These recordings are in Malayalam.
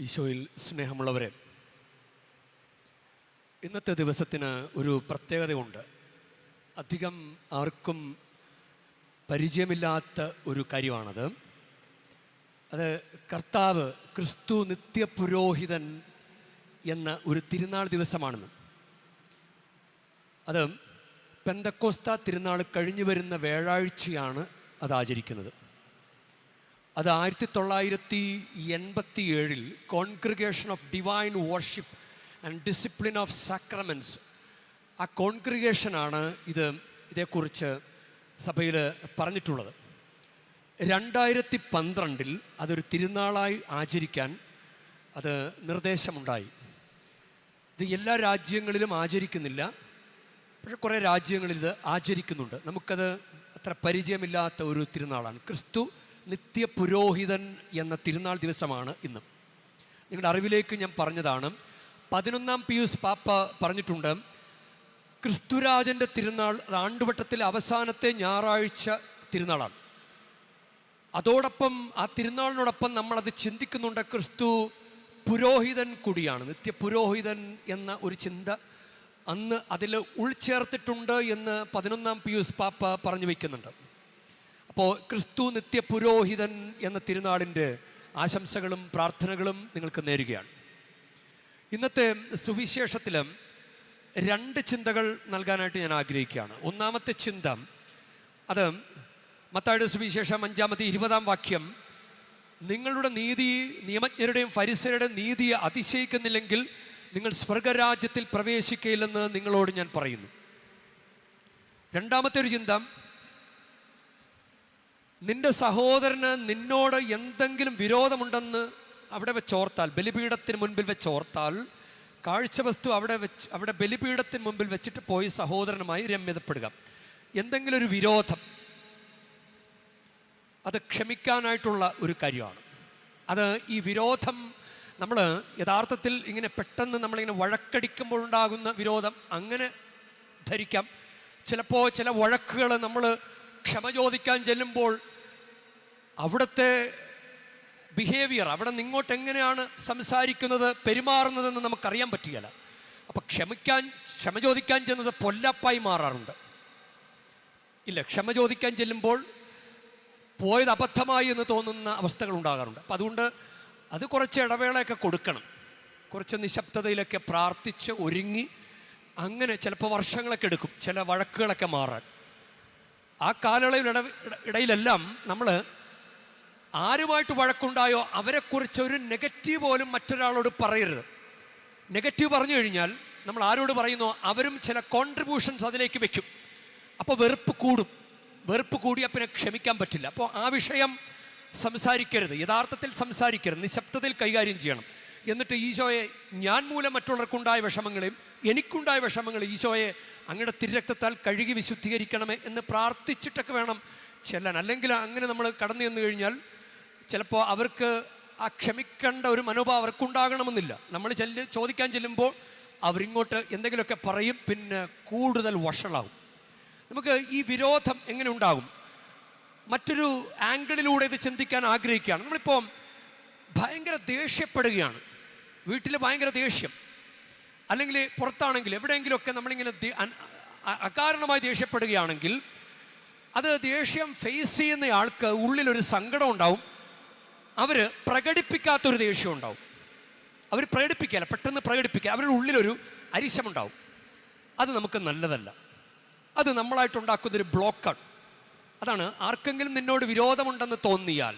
ഈശോയിൽ സ്നേഹമുള്ളവരെ ഇന്നത്തെ ദിവസത്തിന് ഒരു പ്രത്യേകതയുണ്ട്. അധികം ആർക്കും പരിചയമില്ലാത്ത ഒരു കാര്യമാണത്. അത് കർത്താവ് ക്രിസ്തു നിത്യപുരോഹിതൻ എന്ന ഒരു തിരുനാൾ ദിവസമാണെന്ന്. അത് പെന്തക്കോസ്ത തിരുനാൾ കഴിഞ്ഞു വരുന്ന വ്യാഴാഴ്ചയാണ് അത് ആചരിക്കുന്നത്. അത് ആയിരത്തി തൊള്ളായിരത്തി എൺപത്തി ഏഴിൽ congregation of divine worship and discipline of sacraments. ആ കോൺഗ്രിഗേഷനാണ് ഇത് ഇതേക്കുറിച്ച് സഭയിൽ പറഞ്ഞിട്ടുള്ളത്. രണ്ടായിരത്തി പന്ത്രണ്ടിൽ അതൊരു തിരുനാളായി ആചരിക്കാൻ അത് നിർദ്ദേശമുണ്ടായി. ഇത് എല്ലാ രാജ്യങ്ങളിലും ആചരിക്കുന്നില്ല പക്ഷെ കുറേ രാജ്യങ്ങളിൽ ഇത് ആചരിക്കുന്നുണ്ട്. നമുക്കത് അത്ര പരിചയമില്ലാത്ത ഒരു തിരുനാളാണ്. ക്രിസ്തു നിത്യ പുരോഹിതൻ എന്ന തിരുനാൾ ദിവസമാണ് ഇന്ന്. നിങ്ങളുടെ അറിവിലേക്ക് ഞാൻ പറഞ്ഞതാണ്. പതിനൊന്നാം പിയൂസ് പാപ്പ പറഞ്ഞിട്ടുണ്ട് ക്രിസ്തുരാജന്റെ തിരുനാൾ ആണ്ടുവട്ടത്തിലെ അവസാനത്തെ ഞായറാഴ്ച തിരുനാളാണ്. അതോടൊപ്പം ആ തിരുനാളിനോടൊപ്പം നമ്മളത് ചിന്തിക്കുന്നുണ്ട് ക്രിസ്തു പുരോഹിതൻ കൂടിയാണ്. നിത്യ പുരോഹിതൻ എന്ന ഒരു ചിന്ത അന്ന് അതിൽ ഉൾച്ചേർത്തിട്ടുണ്ട് എന്ന് പതിനൊന്നാം പിയൂസ് പാപ്പ പറഞ്ഞു വയ്ക്കുന്നുണ്ട് അപ്പോൾ ക്രിസ്തു നിത്യ പുരോഹിതൻ എന്ന തിരുനാളിന്റെ ആശംസകളും പ്രാർത്ഥനകളും നിങ്ങൾക്ക് നേരുകയാണ്. ഇന്നത്തെ സുവിശേഷത്തിൽ രണ്ട് ചിന്തകൾ നൽകാനായിട്ട് ഞാൻ ആഗ്രഹിക്കുകയാണ്. ഒന്നാമത്തെ ചിന്ത അത് മത്തായുടെ സുവിശേഷം അഞ്ചാമത്തെ ഇരുപതാം വാക്യം നിങ്ങളുടെ നീതി നിയമജ്ഞരുടെയും ഫരിസരുടെയും നീതിയെ അതിശയിക്കുന്നില്ലെങ്കിൽ നിങ്ങൾ സ്വർഗരാജ്യത്തിൽ പ്രവേശിക്കയില്ലെന്ന് നിങ്ങളോട് ഞാൻ പറയുന്നു. രണ്ടാമത്തെ ഒരു ചിന്ത നിന്റെ സഹോദരന് നിന്നോട് എന്തെങ്കിലും വിരോധമുണ്ടെന്ന് അവിടെ വെച്ചോർത്താൽ ബലിപീഠത്തിന് മുൻപിൽ വെച്ചോർത്താൽ കാഴ്ചവസ്തു അവിടെ വെച്ച് അവിടെ ബലിപീഠത്തിന് മുമ്പിൽ വെച്ചിട്ട് പോയി സഹോദരനുമായി രമ്യതപ്പെടുക. എന്തെങ്കിലും ഒരു വിരോധം. അത് ക്ഷമിക്കാനായിട്ടുള്ള ഒരു കാര്യമാണ്. അത് ഈ വിരോധം നമ്മൾ യഥാർത്ഥത്തിൽ ഇങ്ങനെ പെട്ടെന്ന് നമ്മളിങ്ങനെ വഴക്കടിക്കുമ്പോൾ ഉണ്ടാകുന്ന വിരോധം അങ്ങനെ ധരിക്കാം. ചിലപ്പോൾ ചില വഴക്കുകൾ നമ്മൾ ക്ഷമ ചോദിക്കാൻ ചെല്ലുമ്പോൾ അവിടുത്തെ ബിഹേവിയർ അവിടെ നിങ്ങോട്ട് എങ്ങനെയാണ് സംസാരിക്കുന്നത് പെരുമാറുന്നതെന്ന് നമുക്കറിയാൻ പറ്റുകയില്ല. അപ്പം ക്ഷമിക്കാൻ ക്ഷമ ചോദിക്കാൻ ചെന്നത് പൊല്ലപ്പായി മാറാറുണ്ട്. ഇല്ല ക്ഷമ ചോദിക്കാൻ ചെല്ലുമ്പോൾ പോയത് അബദ്ധമായി എന്ന് തോന്നുന്ന അവസ്ഥകൾ ഉണ്ടാകാറുണ്ട്. അപ്പം അതുകൊണ്ട് അത് കുറച്ച് ഇടവേളയൊക്കെ കൊടുക്കണം. കുറച്ച് നിശബ്ദതയിലൊക്കെ പ്രാർത്ഥിച്ച് ഒരുങ്ങി അങ്ങനെ ചിലപ്പോൾ വർഷങ്ങളൊക്കെ എടുക്കും ചില വഴക്കുകളൊക്കെ മാറാൻ. ആ കാലയളവിൽ ഇട ഇടയിലെല്ലാം നമ്മൾ ആരുമായിട്ട് വഴക്കുണ്ടായോ? അവരെക്കുറിച്ച് ഒരു നെഗറ്റീവ് പോലും മറ്റൊരാളോട് പറയരുത്. നെഗറ്റീവ് പറഞ്ഞു കഴിഞ്ഞാൽ നമ്മൾ ആരോട് പറയുന്നു? അവരും ചില കോൺട്രിബ്യൂഷൻസ് അതിലേക്ക് വെക്കും. അപ്പോൾ വെറുപ്പ് കൂടും. വെറുപ്പ് കൂടി പിന്നെ ക്ഷമിക്കാൻ പറ്റില്ല. അപ്പോൾ ആ വിഷയം സംസാരിക്കരുത്. യഥാർത്ഥത്തിൽ സംസാരിക്കരുത്. നിശബ്ദത്തിൽ കൈകാര്യം ചെയ്യണം. എന്നിട്ട് ഈശോയെ ഞാൻ മൂലം മറ്റുള്ളവർക്കുണ്ടായ വിഷമങ്ങളെയും എനിക്കുണ്ടായ വിഷമങ്ങൾ ഈശോയെ അങ്ങയുടെ തിരക്തത്താൽ കഴുകി വിശുദ്ധീകരിക്കണമേ എന്ന് പ്രാർത്ഥിച്ചിട്ടൊക്കെ വേണം ചെല്ലാൻ. അല്ലെങ്കിൽ അങ്ങനെ നമ്മൾ കടന്നു ചെന്ന് കഴിഞ്ഞാൽ ചിലപ്പോൾ അവർക്ക് ആ ക്ഷമിക്കേണ്ട ഒരു മനോഭാവം അവർക്കുണ്ടാകണമെന്നില്ല. നമ്മൾ ചെല്ല് ചോദിക്കാൻ ചെല്ലുമ്പോൾ അവരിങ്ങോട്ട് എന്തെങ്കിലുമൊക്കെ പറയും പിന്നെ കൂടുതൽ വഷളാവും. നമുക്ക് ഈ വിരോധം എങ്ങനെ ഉണ്ടാകും? മറ്റൊരു ആംഗിളിലൂടെ ഇത് ചിന്തിക്കാൻ ആഗ്രഹിക്കുകയാണ്. നമ്മളിപ്പോൾ ഭയങ്കര ദേഷ്യപ്പെടുകയാണ്. വീട്ടിൽ ഭയങ്കര ദേഷ്യം. അല്ലെങ്കിൽ പുറത്താണെങ്കിൽ എവിടെയെങ്കിലുമൊക്കെ നമ്മളിങ്ങനെ അകാരണമായി ദേഷ്യപ്പെടുകയാണെങ്കിൽ അത് ദേഷ്യം ഫേസ് ചെയ്യുന്ന ആൾക്ക് ഉള്ളിലൊരു സങ്കടം ഉണ്ടാവും. അവർ പ്രകടിപ്പിക്കാത്തൊരു ദേഷ്യം ഉണ്ടാവും. അവർ പ്രകടിപ്പിക്കുക പെട്ടെന്ന് പ്രകടിപ്പിക്കുക. അവരുടെ ഉള്ളിലൊരു അരിശമുണ്ടാവും. അത് നമുക്ക് നല്ലതല്ല. അത് നമ്മളായിട്ടുണ്ടാക്കുന്നൊരു ബ്ലോക്കാണ്. അതാണ് ആർക്കെങ്കിലും നിന്നോട് വിരോധമുണ്ടെന്ന് തോന്നിയാൽ.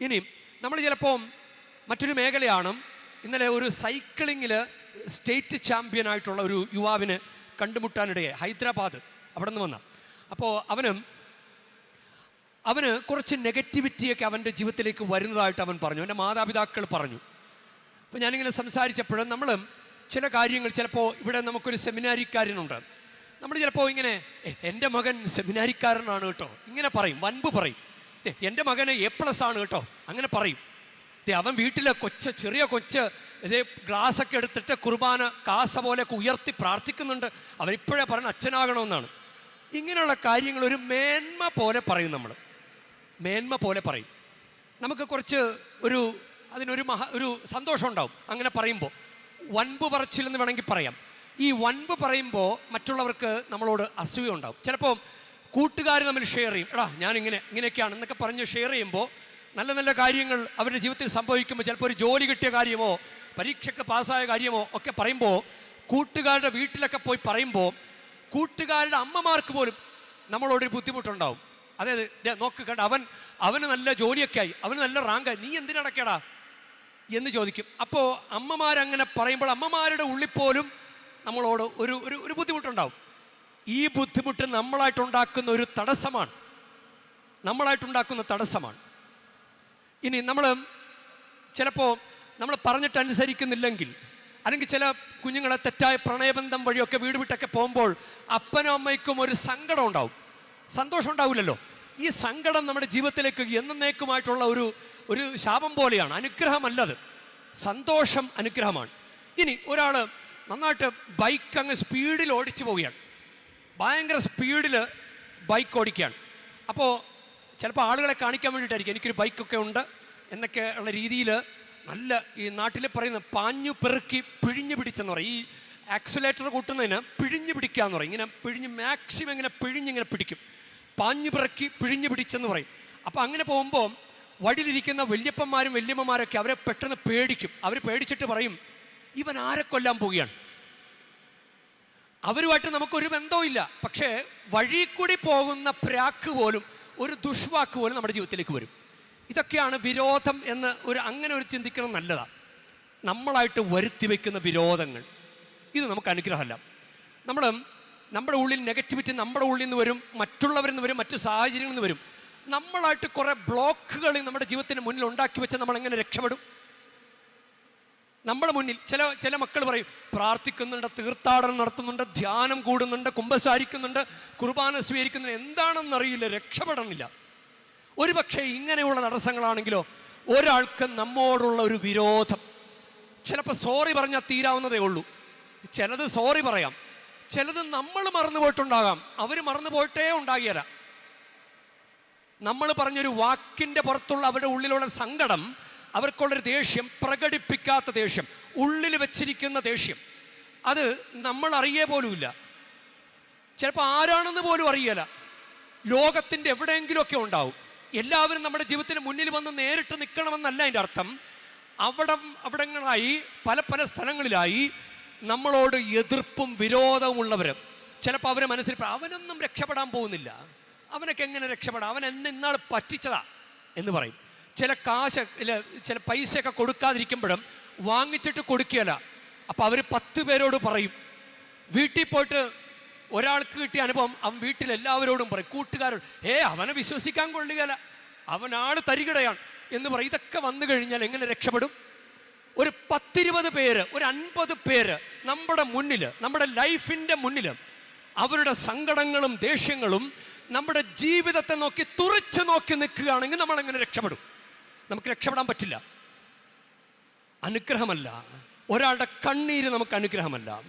ഇനി നമ്മൾ ചിലപ്പോൾ മറ്റൊരു മേഖലയാണ് ഇന്നലെ ഒരു സൈക്ലിങ്ങിൽ സ്റ്റേറ്റ് ചാമ്പ്യനായിട്ടുള്ള ഒരു യുവാവിന് കണ്ടുമുട്ടാനിടയെ ഹൈദരാബാദ് അവിടെ നിന്ന് വന്ന. അപ്പോൾ അവന് അവന് കുറച്ച് നെഗറ്റിവിറ്റിയൊക്കെ അവന്റെ ജീവിതത്തിലേക്ക് വരുന്നതായിട്ട് അവൻ പറഞ്ഞു. എന്റെ മാതാപിതാക്കൾ പറഞ്ഞു. അപ്പോൾ ഞാനിങ്ങനെ സംസാരിച്ചപ്പോഴും നമ്മൾ ചില കാര്യങ്ങൾ ചിലപ്പോൾ ഇവിടെ നമുക്കൊരു സെമിനാരിക്കാരനുണ്ട്. നമ്മൾ ചിലപ്പോൾ ഇങ്ങനെ "ഏ, എന്റെ മകൻ സെമിനാരിക്കാരനാണ് കേട്ടോ. ഇങ്ങനെ പറയും വൻപ് പറയും. "ദേ, എന്റെ മകന് എ പ്ലസ് ആണ് കേട്ടോ. അങ്ങനെ പറയും. അവൻ വീട്ടിലെ കൊച്ച് ചെറിയ കൊച്ച് ഇതേ ഗ്ലാസ്സൊക്കെ എടുത്തിട്ട് കുർബാന കാസ പോലെയൊക്കെ ഉയർത്തി പ്രാർത്ഥിക്കുന്നുണ്ട്. അവൻ ഇപ്പോഴേ അച്ഛനാകണമെന്നാണ്. ഇങ്ങനെയുള്ള കാര്യങ്ങൾ ഒരു മേന്മ പോലെ പറയും നമ്മൾ. മേന്മ പോലെ പറയും. നമുക്ക് കുറച്ച് ഒരു അതിനൊരു മഹ ഒരു സന്തോഷം ഉണ്ടാവും. അങ്ങനെ പറയുമ്പോൾ വൻപ് പറച്ചിലെന്ന് വേണമെങ്കിൽ പറയാം. ഈ വൻപ് പറയുമ്പോൾ മറ്റുള്ളവർക്ക് നമ്മളോട് അസൂയ ഉണ്ടാവും. ചിലപ്പോൾ കൂട്ടുകാർ തമ്മിൽ ഷെയർ ചെയ്യും. എടാ ഞാനിങ്ങനെ ഇങ്ങനെയൊക്കെയാണ് എന്നൊക്കെ പറഞ്ഞ് ഷെയർ ചെയ്യുമ്പോൾ നല്ല നല്ല കാര്യങ്ങൾ അവരുടെ ജീവിതത്തിൽ സംഭവിക്കുമ്പോൾ ചിലപ്പോൾ ഒരു ജോലി കിട്ടിയ കാര്യമോ പരീക്ഷയ്ക്ക് പാസ്സായ കാര്യമോ ഒക്കെ പറയുമ്പോൾ കൂട്ടുകാരുടെ വീട്ടിലൊക്കെ പോയി പറയുമ്പോൾ കൂട്ടുകാരുടെ അമ്മമാർക്ക് പോലും നമ്മളോടൊരു ബുദ്ധിമുട്ടുണ്ടാവും. ദേ നോക്ക് കണ്ട അവൻ അവന് നല്ല ജോലിയൊക്കെ ആയി അവന് നല്ല റാങ്കായി. നീ എന്തിനടക്കടാ എന്ന് ചോദിക്കും. അപ്പോൾ അമ്മമാരങ്ങനെ പറയുമ്പോൾ അമ്മമാരുടെ ഉള്ളിൽ പോലും നമ്മളോട് ഒരു ഒരു ഒരു ബുദ്ധിമുട്ടുണ്ടാവും. ഈ ബുദ്ധിമുട്ട് നമ്മളായിട്ടുണ്ടാക്കുന്ന ഒരു തടസ്സമാണ്. നമ്മളായിട്ടുണ്ടാക്കുന്ന തടസ്സമാണ്. ഇനി നമ്മൾ ചിലപ്പോൾ നമ്മൾ പറഞ്ഞിട്ട് അനുസരിക്കുന്നില്ലെങ്കിൽ അല്ലെങ്കിൽ ചില കുഞ്ഞുങ്ങളെ തെറ്റായ പ്രണയബന്ധം വഴിയൊക്കെ വീട് വിട്ടൊക്കെ പോകുമ്പോൾ അപ്പനും അമ്മയ്ക്കും ഒരു സങ്കടം ഉണ്ടാവും. സന്തോഷം ഉണ്ടാവില്ലല്ലോ ഈ സങ്കടം നമ്മുടെ ജീവിതത്തിലേക്ക് എന്നേക്കുമായിട്ടുള്ള ഒരു ഒരു ശാപം പോലെയാണ്. അനുഗ്രഹമല്ലത്. സന്തോഷം അനുഗ്രഹമാണ്. ഇനി ഒരാൾ നന്നായിട്ട് ബൈക്ക് അങ്ങ് സ്പീഡിൽ ഓടിച്ചു പോവുകയാണ്. ഭയങ്കര സ്പീഡിൽ ബൈക്ക് ഓടിക്കുകയാണ്. അപ്പോൾ ചിലപ്പോൾ ആളുകളെ കാണിക്കാൻ വേണ്ടിയിട്ടായിരിക്കും. എനിക്കൊരു ബൈക്കൊക്കെ ഉണ്ട് എന്നൊക്കെ ഉള്ള രീതിയിൽ നല്ല ഈ നാട്ടിൽ പറയുന്ന പാഞ്ഞു പെറുക്കി പിഴിഞ്ഞു പിടിച്ചെന്ന് പറയും. ഈ ആക്സിലേറ്റർ കൂട്ടുന്നതിന് പിഴിഞ്ഞു പിടിക്കുക എന്ന് പറയും. ഇങ്ങനെ പിഴിഞ്ഞ് മാക്സിമം ഇങ്ങനെ പിഴിഞ്ഞിങ്ങനെ പിടിക്കും. പാഞ്ഞു പിറക്കി പിഴിഞ്ഞു പിടിച്ചെന്ന് പറയും. അപ്പോൾ അങ്ങനെ പോകുമ്പോൾ വഴിയിലിരിക്കുന്ന വല്യപ്പന്മാരും വല്യമ്മമാരൊക്കെ അവരെ പെട്ടെന്ന് പേടിക്കും. അവർ പേടിച്ചിട്ട് പറയും ഇവൻ ആരെ കൊല്ലാൻ പോവുകയാണ്? അവരുമായിട്ട് നമുക്കൊരു ബന്ധവുമില്ല പക്ഷേ വഴി കൂടി പോകുന്ന പ്രാക്ക് പോലും ഒരു ദുഷ്വാക്ക് പോലും നമ്മുടെ ജീവിതത്തിലേക്ക് വരും. ഇതൊക്കെയാണ് വിരോധം എന്ന് ഒരു അങ്ങനെ ഒരു ചിന്തിക്കണം നല്ലതാണ് നമ്മളായിട്ട് വരുത്തി വയ്ക്കുന്ന വിരോധങ്ങൾ. ഇത് നമുക്ക് അനുഗ്രഹമല്ല. നമ്മൾ നമ്മുടെ ഉള്ളിൽ നെഗറ്റിവിറ്റി നമ്മുടെ ഉള്ളിൽ നിന്ന് വരും മറ്റുള്ളവരിൽ നിന്ന് വരും മറ്റു സാഹചര്യങ്ങളിൽ നിന്ന് വരും. നമ്മളായിട്ട് കുറേ ബ്ലോക്കുകൾ നമ്മുടെ ജീവിതത്തിന് മുന്നിൽ ഉണ്ടാക്കി വെച്ചാൽ നമ്മൾ എങ്ങനെ രക്ഷപ്പെടും? നമ്മുടെ മുന്നിൽ ചില ചില മക്കൾ പറയും പ്രാർത്ഥിക്കുന്നുണ്ട് തീർത്ഥാടനം നടത്തുന്നുണ്ട് ധ്യാനം കൂടുന്നുണ്ട് കുമ്പസാരിക്കുന്നുണ്ട് കുർബാന സ്വീകരിക്കുന്നുണ്ട്. എന്താണെന്നറിയില്ല രക്ഷപ്പെടണില്ല. ഒരുപക്ഷെ ഇങ്ങനെയുള്ള തടസ്സങ്ങളാണെങ്കിലോ ഒരാൾക്ക് നമ്മോടുള്ള ഒരു വിരോധം. ചിലപ്പോൾ സോറി പറഞ്ഞാൽ തീരാവുന്നതേ ഉള്ളൂ. ചിലത് സോറി പറയാം. ചിലത് നമ്മൾ മറന്നു പോയിട്ടുണ്ടാകാം. അവർ മറന്നു പോയിട്ടേ ഉണ്ടാകിയല്ല നമ്മൾ പറഞ്ഞൊരു വാക്കിന്റെ പുറത്തുള്ള അവരുടെ ഉള്ളിലുള്ള സങ്കടം അവർക്കുള്ളൊരു ദേഷ്യം പ്രകടിപ്പിക്കാത്ത ദേഷ്യം ഉള്ളിൽ വെച്ചിരിക്കുന്ന ദേഷ്യം. അത് നമ്മൾ അറിയേ പോലുമില്ല. ചിലപ്പോൾ ആരാണെന്ന് പോലും അറിയല ലോകത്തിന്റെ എവിടെയെങ്കിലുമൊക്കെ ഉണ്ടാവും. എല്ലാവരും നമ്മുടെ ജീവിതത്തിന് മുന്നിൽ വന്ന് നേരിട്ട് നിൽക്കണമെന്നല്ല അതിന്റെ അർത്ഥം. അവിടെ അവിടങ്ങളായി പല പല സ്ഥലങ്ങളിലായി നമ്മളോട് എതിർപ്പും വിരോധവും ഉള്ളവർ ചിലപ്പോൾ അവരെ മനസ്സിൽ അവനൊന്നും രക്ഷപ്പെടാൻ പോകുന്നില്ല. അവനൊക്കെ എങ്ങനെ രക്ഷപ്പെടാം? അവൻ എന്നെ ഇന്നാൾ പറ്റിച്ചതാ എന്ന് പറയും. ചില കാശ് ചില പൈസയൊക്കെ കൊടുക്കാതിരിക്കുമ്പോഴും വാങ്ങിച്ചിട്ട് കൊടുക്കുകയല്ല. അപ്പോൾ അവർ പത്ത് പേരോട് പറയും. വീട്ടിൽ പോയിട്ട് ഒരാൾക്ക് കിട്ടിയ അനുഭവം അവൻ വീട്ടിൽ എല്ലാവരോടും പറയും. കൂട്ടുകാരോട് ഏ അവനെ വിശ്വസിക്കാൻ കൊള്ളുകയല്ല. അവനാൾ തരികിടയാണ്. എന്ന് പറയും. ഇതൊക്കെ വന്നു കഴിഞ്ഞാൽ എങ്ങനെ രക്ഷപ്പെടും? ഒരു പത്തിരുപത് പേര് ഒരു അൻപത് പേര് നമ്മുടെ മുന്നിൽ നമ്മുടെ ലൈഫിന്റെ മുന്നിൽ അവരുടെ സങ്കടങ്ങളും ദേഷ്യങ്ങളും നമ്മുടെ ജീവിതത്തെ നോക്കി തുറച്ചു നോക്കി നിൽക്കുകയാണെങ്കിൽ നമ്മൾ എങ്ങനെ രക്ഷപ്പെടും. നമുക്ക് രക്ഷപ്പെടാൻ പറ്റില്ല. അനുഗ്രഹമല്ല. ഒരാളുടെ കണ്ണീര് നമുക്ക് അനുഗ്രഹമല്ല.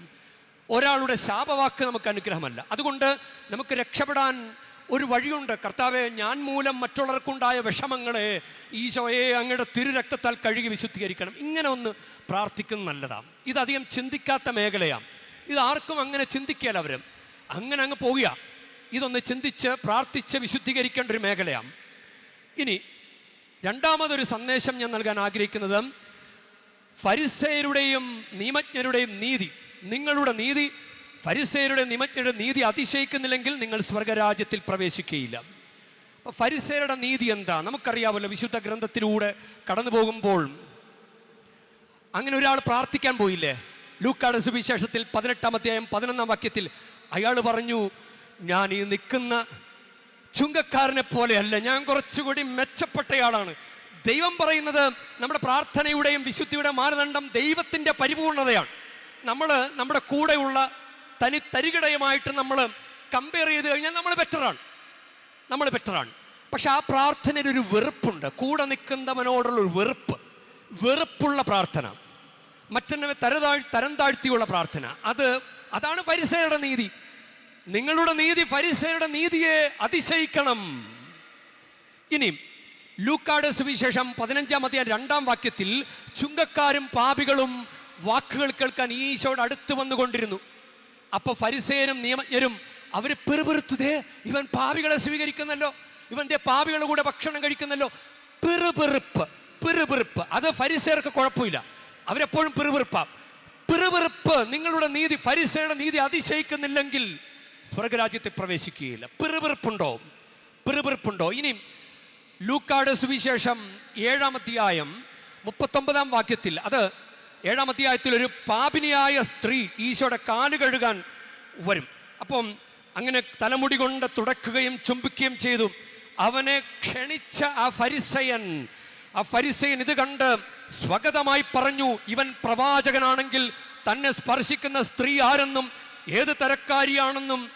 ഒരാളുടെ ശാപവാക്ക് നമുക്ക് അനുഗ്രഹമല്ല. അതുകൊണ്ട് നമുക്ക് രക്ഷപ്പെടാൻ ഒരു വഴിയുണ്ട്. കർത്താവെ ഞാൻ മൂലം മറ്റുള്ളവർക്കുണ്ടായ വിഷമങ്ങളെ ഈശോയെ അങ്ങയുടെ തിരുരക്തത്താൽ കഴുകി വിശുദ്ധീകരിക്കണം. ഇങ്ങനെ ഒന്ന് പ്രാർത്ഥിക്കുന്നത് നല്ലതാണ്. ഇതധികം ചിന്തിക്കാത്ത മേഖലയാണ്. ഇത് ആർക്കും അങ്ങനെ ചിന്തിക്കുകയല്ല അവർ അങ്ങനെ അങ്ങ് പോവുക. ഇതൊന്ന് ചിന്തിച്ച് പ്രാർത്ഥിച്ച് വിശുദ്ധീകരിക്കേണ്ട ഒരു മേഖലയാണ്. ഇനി രണ്ടാമതൊരു സന്ദേശം ഞാൻ നൽകാൻ ആഗ്രഹിക്കുന്നത്. ഫരിസേരുടെയും നിയമജ്ഞരുടെയും നീതി നിങ്ങളുടെ നീതി ഫരിസേരുടെ നിമജ്ഞയുടെ നീതി അതിശയിക്കുന്നില്ലെങ്കിൽ നിങ്ങൾ സ്വർഗരാജ്യത്തിൽ പ്രവേശിക്കുകയില്ല. അപ്പോൾ ഫരിസേരുടെ നീതി എന്താ? നമുക്കറിയാമല്ലോ വിശുദ്ധ ഗ്രന്ഥത്തിലൂടെ കടന്നു പോകുമ്പോൾ അങ്ങനെ ഒരാൾ പ്രാർത്ഥിക്കാൻ പോയില്ലേ? ലൂക്കാട് സുവിശേഷത്തിൽ പതിനെട്ടാം അധ്യായം പതിനൊന്നാം വാക്യത്തിൽ അയാൾ പറഞ്ഞു ഞാൻ ഈ നിൽക്കുന്ന ചുങ്കക്കാരനെ പോലെയല്ല ഞാൻ കുറച്ചുകൂടി മെച്ചപ്പെട്ടയാളാണ്. ദൈവം പറയുന്നത് നമ്മുടെ പ്രാർത്ഥനയുടെയും വിശുദ്ധിയുടെ മാനദണ്ഡം ദൈവത്തിന്റെ പരിപൂർണതയാണ്. നമ്മൾ നമ്മുടെ കൂടെയുള്ള തനി തരികിടയുമായിട്ട് നമ്മൾ കമ്പയർ ചെയ്ത് കഴിഞ്ഞാൽ നമ്മൾ ബെറ്ററാണ് നമ്മൾ ബെറ്ററാണ് പക്ഷെ ആ പ്രാർത്ഥനയിൽ ഒരു വെറുപ്പുണ്ട്. കൂടെ നിൽക്കുന്നവനോടുള്ള ഒരു വെറുപ്പ്. വെറുപ്പുള്ള പ്രാർത്ഥന. മറ്റൊന്നവ തരതാഴ് തരം താഴ്ത്തിയുള്ള പ്രാർത്ഥന. അത് അതാണ് പരിസരയുടെ നീതി. നിങ്ങളുടെ നീതി ഫരിസയുടെ നീതിയെ അതിശയിക്കണം. ഇനി ലൂക്കാട് സുവിശേഷം പതിനഞ്ചാം അധ്യായം രണ്ടാം വാക്യത്തിൽ ചുങ്കക്കാരും പാപികളും വാക്കുകൾ കേൾക്കാൻ ഈശോയുടെ അടുത്ത് വന്നുകൊണ്ടിരുന്നു. അപ്പൊ ഫരിസേനും നിയമജ്ഞരും അവർ പെറുപെറുത്തുതേ ഇവൻ പാവികളെ സ്വീകരിക്കുന്നല്ലോ ഇവന്റെ പാവികളുടെ കൂടെ ഭക്ഷണം കഴിക്കുന്നല്ലോ. പിറുപിറുപ്പ് പിറുപിറുപ്പ്. അത് ഫരിസേർക്ക് കുഴപ്പമില്ല. അവരെപ്പോഴും പിറുപിറുപ്പാം. പിറുപിറുപ്പ് നിങ്ങളുടെ നീതി ഫരിസയുടെ നീതി അതിശയിക്കുന്നില്ലെങ്കിൽ സ്വർഗരാജ്യത്തിൽ പ്രവേശിക്കുകയില്ല. പിറുപിറുപ്പുണ്ടോ? പിറുപിറുപ്പുണ്ടോ? ഇനി ലൂക്കാട് സുവിശേഷം ഏഴാം അധ്യായം മുപ്പത്തൊമ്പതാം വാക്യത്തിൽ അത് ഏഴാം അധ്യായത്തിൽ ഒരു പാപിനിയായ സ്ത്രീ ഈശോയുടെ കാൽ കഴുകാൻ വരും. അപ്പം അങ്ങനെ തലമുടി കൊണ്ട് തുടക്കുകയും ചുംബിക്കുകയും ചെയ്തു. അവനെ ക്ഷണിച്ച ആ ഫരിസയൻ ആ ഫരിസയൻ ഇത് കണ്ട് സ്വഗതമായി പറഞ്ഞു ഇവൻ പ്രവാചകനാണെങ്കിൽ തന്നെ സ്പർശിക്കുന്ന സ്ത്രീ ആരെന്നും ഏത് തരക്കാരിയാണെന്നും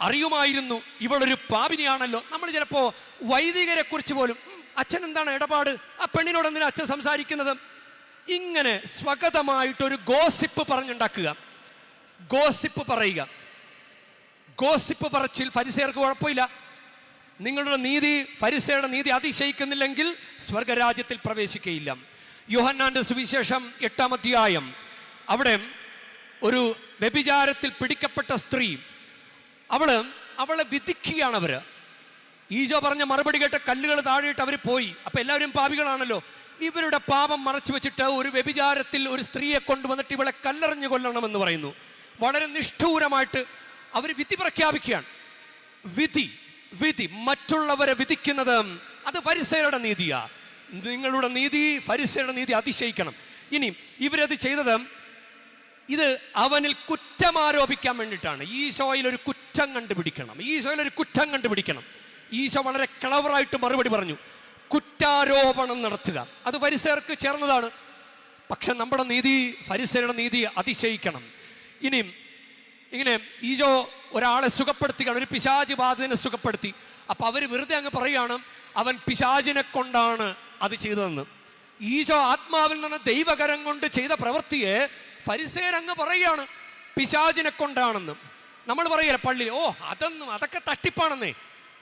അറിയുമായിരുന്നു. ഇവളൊരു പാപിനിയാണല്ലോ. നമ്മൾ ചിലപ്പോൾ വൈദികരെ കുറിച്ച് പോലും അച്ഛൻ എന്താണ് ഇടപാട്? ആ പെണ്ണിനോട് എന്തിനാ അച്ഛൻ സംസാരിക്കുന്നത്? ഇങ്ങനെ സ്വഗതമായിട്ടൊരു ഗോസിപ്പ് പറഞ്ഞുണ്ടാക്കുക. ഗോസിപ്പ് പറയുക. ഗോസിപ്പ് പറച്ചിൽ ഫരിസേർക്ക് കുഴപ്പമില്ല. നിങ്ങളുടെ നീതി ഫരിസയുടെ നീതി അതിശയിക്കുന്നില്ലെങ്കിൽ സ്വർഗരാജ്യത്തിൽ പ്രവേശിക്കുകയില്ല യോഹന്നാന്റെ സുവിശേഷം എട്ടാം അധ്യായം. അവിടെ ഒരു വ്യഭിചാരത്തിൽ പിടിക്കപ്പെട്ട സ്ത്രീ അവൾ അവളെ വിധിക്കുകയാണ് അവർ. ഈജോ പറഞ്ഞ മറുപടി കേട്ട കല്ലുകൾ താഴെയിട്ട് അവർ പോയി. അപ്പോൾ എല്ലാവരും പാപികളാണല്ലോ. ഇവരുടെ പാപം മറച്ചു വെച്ചിട്ട് ഒരു വ്യഭിചാരത്തിൽ ഒരു സ്ത്രീയെ കൊണ്ടുവന്നിട്ട് ഇവളെ കല്ലെറിഞ്ഞു കൊല്ലണമെന്ന് പറയുന്നു. വളരെ നിഷ്ഠൂരമായിട്ട് അവർ വിധി പ്രഖ്യാപിക്കുകയാണ്. വിധി വിധി. മറ്റുള്ളവരെ വിധിക്കുന്നത് അത് ഫരിസയുടെ നീതിയാ. നിങ്ങളുടെ നീതി ഫരിസയുടെ നീതി അതിശയിക്കണം. ഇനി ഇവരത് ചെയ്തത് ഇത് അവനിൽ കുറ്റം ആരോപിക്കാൻ വേണ്ടിയിട്ടാണ്. ഈശോയിൽ ഒരു കുറ്റം കണ്ടുപിടിക്കണം. ഈശോയിൽ ഒരു കുറ്റം കണ്ടുപിടിക്കണം. ഈശോ വളരെ ക്ലവറായിട്ട് മറുപടി പറഞ്ഞു. കുറ്റാരോപണം നടത്തുക. അത് ഫരിസേർക്ക് ചേർന്നതാണ്. പക്ഷെ നമ്മുടെ നീതി പരിസരയുടെ നീതി അതിശയിക്കണം. ഇനിയും ഇങ്ങനെ ജോ ഒരാളെ സുഖപ്പെടുത്തുകയാണ് ഒരു പിശാജ് ബാധിതനെ സുഖപ്പെടുത്തി. അപ്പം അവർ വെറുതെ അങ്ങ് പറയുകയാണ് അവൻ പിശാജിനെ കൊണ്ടാണ് അത് ചെയ്തതെന്ന്. ഈശോ ആത്മാവിൽ നിന്ന് ദൈവകരം കൊണ്ട് ചെയ്ത പ്രവൃത്തിയെ ഫരിസേരങ്ങ് പറയുകയാണ് പിശാചിനെ കൊണ്ടാണെന്ന്. നമ്മൾ പറയല്ലേ പള്ളിയിൽ ഓ അതൊന്നും അതൊക്കെ തട്ടിപ്പാണെന്നേ.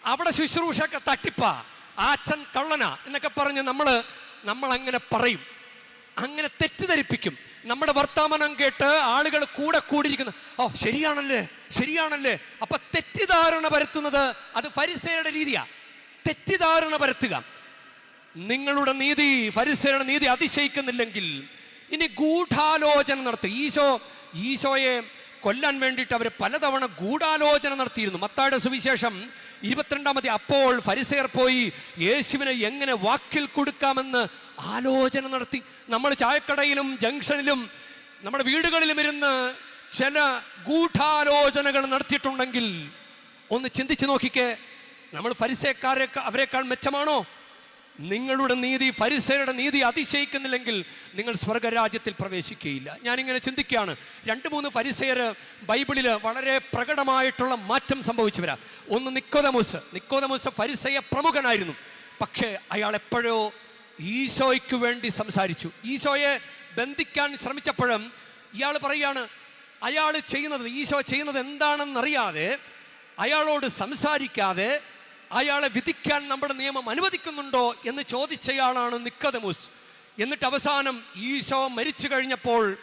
അവിടെ ശുശ്രൂഷയൊക്കെ തട്ടിപ്പാ. അച്ഛൻ കള്ളനാ എന്നൊക്കെ പറഞ്ഞ് നമ്മൾ നമ്മൾ അങ്ങനെ പറയും. അങ്ങനെ തെറ്റിദ്ധരിപ്പിക്കും. നമ്മുടെ വർത്തമാനം കേട്ട് ആളുകൾ കൂടെ കൂടിയിരിക്കുന്നു. ഓ ശരിയാണല്ലേ? ശരിയാണല്ലേ? അപ്പൊ തെറ്റിദ്ധാരണ പരത്തുന്നത് അത് ഫരിസയുടെ രീതിയാ. തെറ്റിദ്ധാരണ പരത്തുക. നിങ്ങളുടെ നീതി ഫരിസയുടെ നീതി അതിശയിക്കുന്നില്ലെങ്കിൽ ഇനി ഗൂഢാലോചന നടത്തി ഈശോ ഈശോയെ കൊല്ലാൻ വേണ്ടിയിട്ട് അവർ പലതവണ ഗൂഢാലോചന നടത്തിയിരുന്നു. മത്തായുടെ സുവിശേഷം ഇരുപത്തിരണ്ടാമത്തെ അപ്പോൾ ഫരിസേർ പോയി യേശുവിനെ എങ്ങനെ വാക്കിൽ കൊടുക്കാമെന്ന് ആലോചന നടത്തി. നമ്മൾ ചായക്കടയിലും ജംഗ്ഷനിലും നമ്മുടെ വീടുകളിലും ഇരുന്ന് ചില ഗൂഢാലോചനകൾ നടത്തിയിട്ടുണ്ടെങ്കിൽ ഒന്ന് ചിന്തിച്ചു നോക്കിക്കേ. നമ്മൾ ഫരിസേക്കാരെ അവരെക്കാൾ മെച്ചമാണോ? നിങ്ങളുടെ നീതി ഫരിസയുടെ നീതി അതിശയിക്കുന്നില്ലെങ്കിൽ നിങ്ങൾ സ്വർഗരാജ്യത്തിൽ പ്രവേശിക്കുകയില്ല. ഞാനിങ്ങനെ ചിന്തിക്കുകയാണ്. രണ്ട് മൂന്ന് ഫരിസയർ ബൈബിളിൽ വളരെ പ്രകടമായിട്ടുള്ള മാറ്റം സംഭവിച്ചവരാ. ഒന്ന് നിക്കോതമോസ് നിക്കോതമോസ് ഫരിസയ പ്രമുഖനായിരുന്നു. പക്ഷേ അയാൾ എപ്പോഴോ ഈശോയ്ക്ക് വേണ്ടി സംസാരിച്ചു. ഈശോയെ ബന്ധിക്കാൻ ശ്രമിച്ചപ്പോഴും ഇയാൾ പറയുകയാണ് അയാൾ ചെയ്യുന്നത് ഈശോ ചെയ്യുന്നത് എന്താണെന്നറിയാതെ അയാളോട് സംസാരിക്കാതെ അയാളെ വിധിക്കാൻ നമ്മുടെ നിയമം അനുവദിക്കുന്നുണ്ടോ എന്ന് ചോദിച്ചയാളാണ് നിക്കതമുസ് എന്നിട്ട് അവസാനം ഈശോ മരിച്ചു കഴിഞ്ഞപ്പോൾ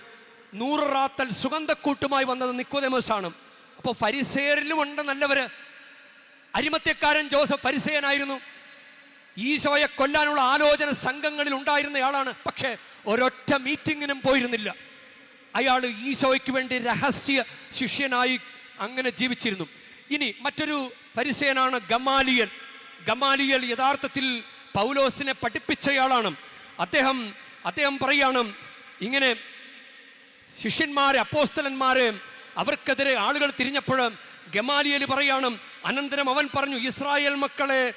നൂറ് റാത്തൽ സുഗന്ധക്കൂട്ടുമായി വന്നത് ആണ് അപ്പോൾ ഫരിസേരിലും ഉണ്ട് നല്ലവര്. അരിമത്യക്കാരൻ ജോസഫ് പരിസയനായിരുന്നു ഈശോയെ കൊല്ലാനുള്ള ആലോചന സംഘങ്ങളിൽ ഉണ്ടായിരുന്നയാളാണ് പക്ഷേ ഒരൊറ്റ മീറ്റിങ്ങിനും പോയിരുന്നില്ല. അയാൾ ഈശോയ്ക്ക് വേണ്ടി രഹസ്യ ശിഷ്യനായി അങ്ങനെ ജീവിച്ചിരുന്നു. ഇനി മറ്റൊരു പരിസയനാണ് ഗമാലിയൽ. ഗമാലിയൽ യഥാർത്ഥത്തിൽ പൗലോസിനെ പഠിപ്പിച്ചയാളാണ്. അദ്ദേഹം അദ്ദേഹം പറയാണ് ഇങ്ങനെ ശിഷ്യന്മാരെ അപ്പോസ്തലന്മാരെ അവർക്കെതിരെ ആളുകൾ തിരിഞ്ഞപ്പോൾ ഗമാലിയൽ പറയാണ് അനന്തരം അവൻ പറഞ്ഞു ഇസ്രായേൽ മക്കളെ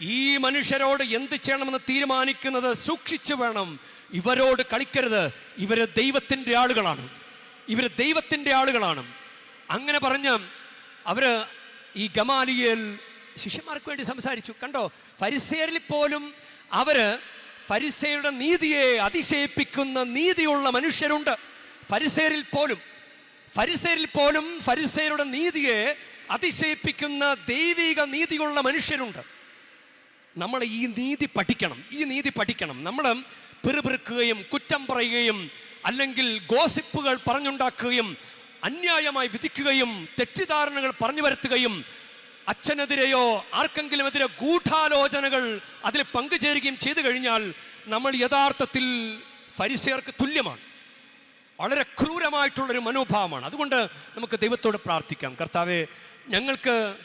ഈ മനുഷ്യരോട് എന്ത് ചെയ്യണമെന്ന് തീരുമാനിക്കുന്നത് സൂക്ഷിച്ചു വേണം. ഇവരോട് കളിക്കരുത്. ഇവർ ദൈവത്തിന്റെ ആളുകളാണ്. ഇവർ ദൈവത്തിന്റെ ആളുകളാണ്. അങ്ങനെ പറഞ്ഞ് അവർ ഈ ഗമാലിയേൽ ശിഷ്യന്മാർക്ക് വേണ്ടി സംസാരിച്ചു. കണ്ടോ? ഫരിസേരിൽ പോലും അവർ ഫരിസേരുടെ നീതിയെ അതിശയിപ്പിക്കുന്ന നീതിയുള്ള മനുഷ്യരുണ്ട്. ഫരിസേരിൽ പോലും. ഫരിസേരിൽ പോലും ഫരിസേരുടെ നീതിയെ അതിശയിപ്പിക്കുന്ന ദൈവിക നീതിയുള്ള മനുഷ്യരുണ്ട്. നമ്മൾ ഈ നീതി പഠിക്കണം. ഈ നീതി പഠിക്കണം. നമ്മൾ പിറുപിറുക്കുകയും കുറ്റം പറയുകയും അല്ലെങ്കിൽ ഗോസിപ്പുകൾ പറഞ്ഞുണ്ടാക്കുകയും അന്യായമായി വിധിക്കുകയും തെറ്റിദ്ധാരണകൾ പറഞ്ഞു വരുത്തുകയും അച്ഛനെതിരെയോ ആർക്കെങ്കിലും എതിരെ ഗൂഢാലോചനകൾ അതിൽ പങ്കുചേരുകയും ചെയ്തു കഴിഞ്ഞാൽ നമ്മൾ യഥാർത്ഥത്തിൽ ഫരിസേർക്ക് തുല്യമാണ്. വളരെ ക്രൂരമായിട്ടുള്ളൊരു മനോഭാവമാണ്. അതുകൊണ്ട് നമുക്ക് ദൈവത്തോട് പ്രാർത്ഥിക്കാം. കർത്താവെ ഞങ്ങൾക്ക്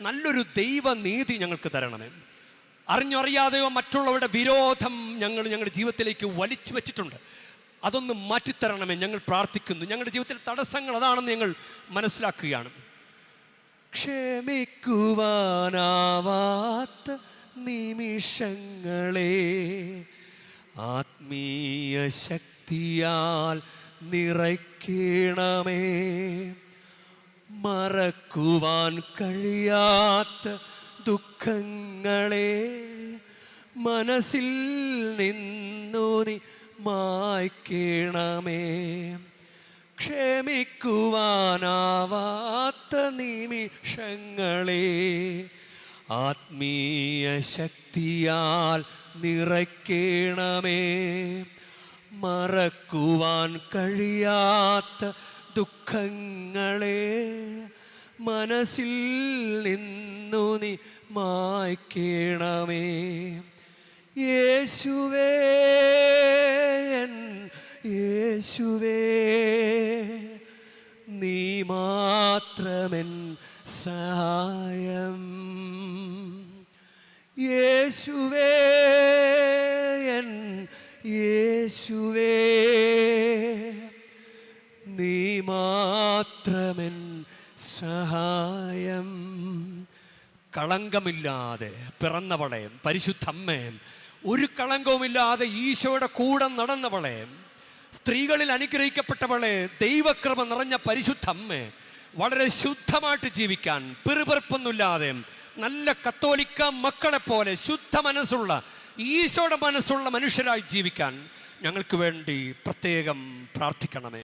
നല്ലൊരു ദൈവനീതി ഞങ്ങൾക്ക് തരണമേ. അറിഞ്ഞറിയാതെയോ മറ്റുള്ളവരുടെ വിരോധം ഞങ്ങൾ ഞങ്ങളുടെ ജീവിതത്തിലേക്ക് വലിച്ചു വെച്ചിട്ടുണ്ട്. അതൊന്ന് മാറ്റിത്തരണമേ. ഞങ്ങൾ പ്രാർത്ഥിക്കുന്നു. ഞങ്ങളുടെ ജീവിതത്തിൽ തടസ്സങ്ങൾ അതാണെന്ന് ഞങ്ങൾ മനസ്സിലാക്കുകയാണ്. ക്ഷമിക്കുവാനാവാത്ത നിമിഷങ്ങളെ ആത്മീയ ശക്തിയാൽ നിറയ്ക്കണമേ. മറക്കുവാൻ കഴിയാത്ത ദുഃഖങ്ങളെ മനസ്സിൽ നിന്നു നീ മായ്ക്കണമേ ക്ഷമിക്കുവാനാവാത്ത നിമിഷങ്ങളെ. ആത്മീയ ശക്തിയാൽ നിറയ്ക്കണമേ. മറക്കുവാൻ കഴിയാത്ത ദുഃഖങ്ങളെ. മനസ്സിൽ നിന്നു നീ മായ്ക്കണമേ. യേശുവേ യേശുവേ നീ മാത്രമെൻ സഹായം. യേശുവേ യേശുവേ നീ മാത്രമെൻ സഹായം. കളങ്കമില്ലാതെ പിറന്നവളെ പരിശുദ്ധമ്മേ ഒരു കളങ്കവുമില്ലാതെ ഈശോയുടെ കൂടെ നടന്നവളെ സ്ത്രീകളിൽ അനുഗ്രഹിക്കപ്പെട്ടവളെ ദൈവകൃപ നിറഞ്ഞ പരിശുദ്ധമ്മേ വളരെ ശുദ്ധമായിട്ട് ജീവിക്കാൻ പെറുപെറുപ്പൊന്നുമില്ലാതെ നല്ല കത്തോലിക്ക മക്കളെ പോലെ ശുദ്ധ മനസ്സുള്ള ഈശോയുടെ മനസ്സുള്ള മനുഷ്യരായി ജീവിക്കാൻ ഞങ്ങൾക്ക് വേണ്ടി പ്രത്യേകം പ്രാർത്ഥിക്കണമേ.